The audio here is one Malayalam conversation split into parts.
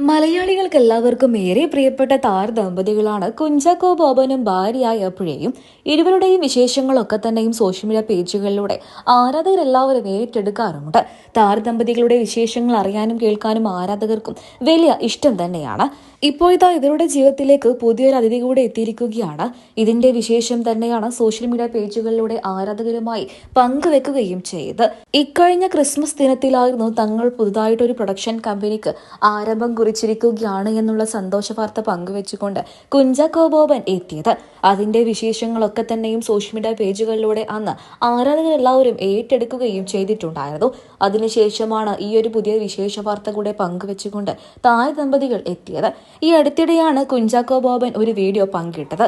മലയാളികൾക്ക് എല്ലാവർക്കും ഏറെ പ്രിയപ്പെട്ട താർ ദമ്പതികളാണ് കുഞ്ചാക്കോ ബോബനും ഭാര്യയായ അപ്പോഴേയും. ഇരുവരുടെയും വിശേഷങ്ങളൊക്കെ തന്നെയും സോഷ്യൽ മീഡിയ പേജുകളിലൂടെ ആരാധകരെല്ലാവരും ഏറ്റെടുക്കാറുമുണ്ട്. താരദമ്പതികളുടെ വിശേഷങ്ങൾ അറിയാനും കേൾക്കാനും ആരാധകർക്കും വലിയ ഇഷ്ടം തന്നെയാണ്. ഇപ്പോൾ ഇതാ ഇവരുടെ ജീവിതത്തിലേക്ക് പുതിയൊരു അതിഥി കൂടെ എത്തിയിരിക്കുകയാണ്. ഇതിന്റെ വിശേഷം തന്നെയാണ് സോഷ്യൽ മീഡിയ പേജുകളിലൂടെ ആരാധകരുമായി പങ്കുവെക്കുകയും ചെയ്ത് ഇക്കഴിഞ്ഞ ക്രിസ്മസ് ദിനത്തിലായിരുന്നു തങ്ങൾ പുതുതായിട്ടൊരു പ്രൊഡക്ഷൻ കമ്പനിക്ക് ആരംഭം കുറിച്ചിരിക്കുകയാണ് എന്നുള്ള സന്തോഷ വാർത്ത പങ്കുവെച്ചുകൊണ്ട് കുഞ്ചാക്കോ ബോബൻ എത്തിയത്. അതിന്റെ വിശേഷങ്ങളൊക്കെ തന്നെയും സോഷ്യൽ മീഡിയ പേജുകളിലൂടെ അന്ന് ആരാധകരെല്ലാവരും ഏറ്റെടുക്കുകയും ചെയ്തിട്ടുണ്ടായിരുന്നു. അതിനുശേഷമാണ് ഈ ഒരു പുതിയ വിശേഷ വാർത്ത കൂടെ പങ്കുവെച്ചുകൊണ്ട് താഴ് ദമ്പതികൾ എത്തിയത്. ഈ അടുത്തിടെയാണ് കുഞ്ചാക്കോ ബോബൻ ഒരു വീഡിയോ പങ്കിട്ടത്.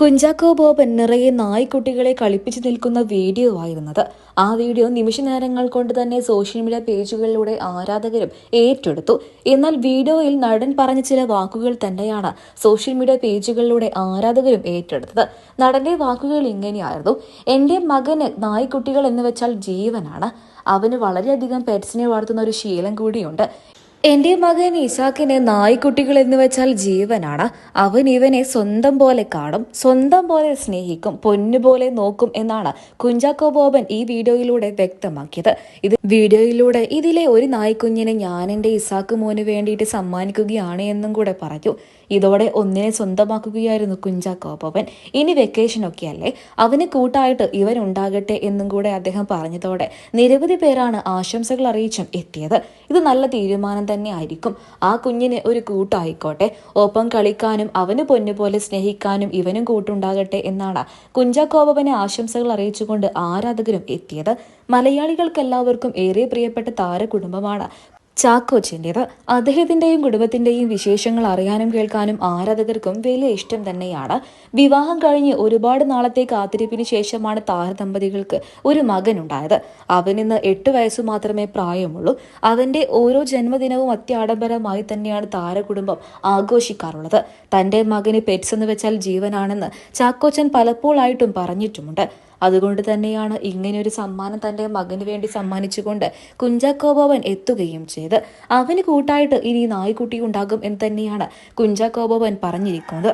കുഞ്ചാക്കോ ബോബൻ നിറയെ നായ്ക്കുട്ടികളെ കളിപ്പിച്ചു നിൽക്കുന്ന വീഡിയോ ആയിരുന്നത്. ആ വീഡിയോ നിമിഷ നേരങ്ങൾ കൊണ്ട് തന്നെ സോഷ്യൽ മീഡിയ പേജുകളിലൂടെ ആരാധകരും ഏറ്റെടുത്തു. എന്നാൽ വീഡിയോയിൽ നടൻ പറഞ്ഞ ചില വാക്കുകൾ തന്നെയാണ് സോഷ്യൽ മീഡിയ പേജുകളിലൂടെ ആരാധകരും ഏറ്റെടുത്തത്. നടന്റെ വാക്കുകൾ ഇങ്ങനെയായിരുന്നു. എന്റെ മകന് നായ്ക്കുട്ടികൾ എന്ന് വെച്ചാൽ ജീവനാണ്. അവന് വളരെയധികം പെറ്റ്സിനെ വളർത്തുന്ന ഒരു ശീലം കൂടിയുണ്ട്. എന്റെ മകൻ ഇസാക്കിനെ നായ്ക്കുട്ടികൾ എന്ന് വെച്ചാൽ ജീവനാണ്. അവൻ ഇവനെ സ്വന്തം പോലെ കാണും സ്വന്തം പോലെ സ്നേഹിക്കും പൊന്നുപോലെ നോക്കും എന്നാണ് കുഞ്ചാക്കോ ബോബൻ ഈ വീഡിയോയിലൂടെ വ്യക്തമാക്കിയത്. ഇത് വീഡിയോയിലൂടെ ഇതിലെ ഒരു നായ്ക്കുഞ്ഞിനെ ഞാൻ എന്റെ ഇസാക്ക് മോന് വേണ്ടിയിട്ട് സമ്മാനിക്കുകയാണ് എന്നും കൂടെ പറഞ്ഞു. ഇതോടെ ഒന്നിനെ സ്വന്തമാക്കുകയായിരുന്നു കുഞ്ചാക്കോ ബോബൻ ഇനി വെക്കേഷൻ ഒക്കെ അല്ലേ? അവന് കൂട്ടായിട്ട് ഇവൻ ഉണ്ടാകട്ടെ എന്നും കൂടെ അദ്ദേഹം പറഞ്ഞതോടെ നിരവധി പേരാണ് ആശംസകൾ അറിയിച്ചും എത്തിയത്. ഇത് നല്ല തീരുമാനം തന്നെ ആയിരിക്കും ആ കുഞ്ഞിന് ഒരു കൂട്ടായിക്കോട്ടെ. ഒപ്പം കളിക്കാനും അവന് പൊന്നുപോലെ സ്നേഹിക്കാനും ഇവനും കൂട്ടുണ്ടാകട്ടെ എന്നാണ് കുഞ്ചാക്കോബവനെ ആശംസകൾ അറിയിച്ചുകൊണ്ട് ആരാധകരും എത്തിയത്. മലയാളികൾക്കെല്ലാവർക്കും ഏറെ പ്രിയപ്പെട്ട താരകുടുംബമാണ് ചാക്കോച്ചിന്റെത് അദ്ദേഹത്തിന്റെയും കുടുംബത്തിന്റെയും വിശേഷങ്ങൾ അറിയാനും കേൾക്കാനും ആരാധകർക്കും വലിയ ഇഷ്ടം തന്നെയാണ്. വിവാഹം കഴിഞ്ഞ് ഒരുപാട് നാളത്തെ കാത്തിരിപ്പിന് ശേഷമാണ് താരദമ്പതികൾക്ക് ഒരു മകനുണ്ടായത്. അവനിന്ന് എട്ട് വയസ്സ് മാത്രമേ പ്രായമുള്ളൂ. അവന്റെ ഓരോ ജന്മദിനവും അത്യാഡംബരമായി തന്നെയാണ് താരകുടുംബം ആഘോഷിക്കാറുള്ളത്. തന്റെ മകന് പെറ്റ്സ് എന്ന് വെച്ചാൽ ജീവനാണെന്ന് ചാക്കോച്ചൻ പലപ്പോഴായിട്ടും പറഞ്ഞിട്ടുമുണ്ട്. അതുകൊണ്ട് തന്നെയാണ് ഇങ്ങനെയൊരു സമ്മാനം തന്റെ മകന് വേണ്ടി സമ്മാനിച്ചുകൊണ്ട് കുഞ്ചാക്കോ ബോബൻ എത്തുകയും ചെയ്ത്. അവന് കൂട്ടായിട്ട് ഇനി നായ്ക്കുട്ടി ഉണ്ടാകും എന്ന് തന്നെയാണ് കുഞ്ചാക്കോ ബോബൻ പറഞ്ഞിരിക്കുന്നത്.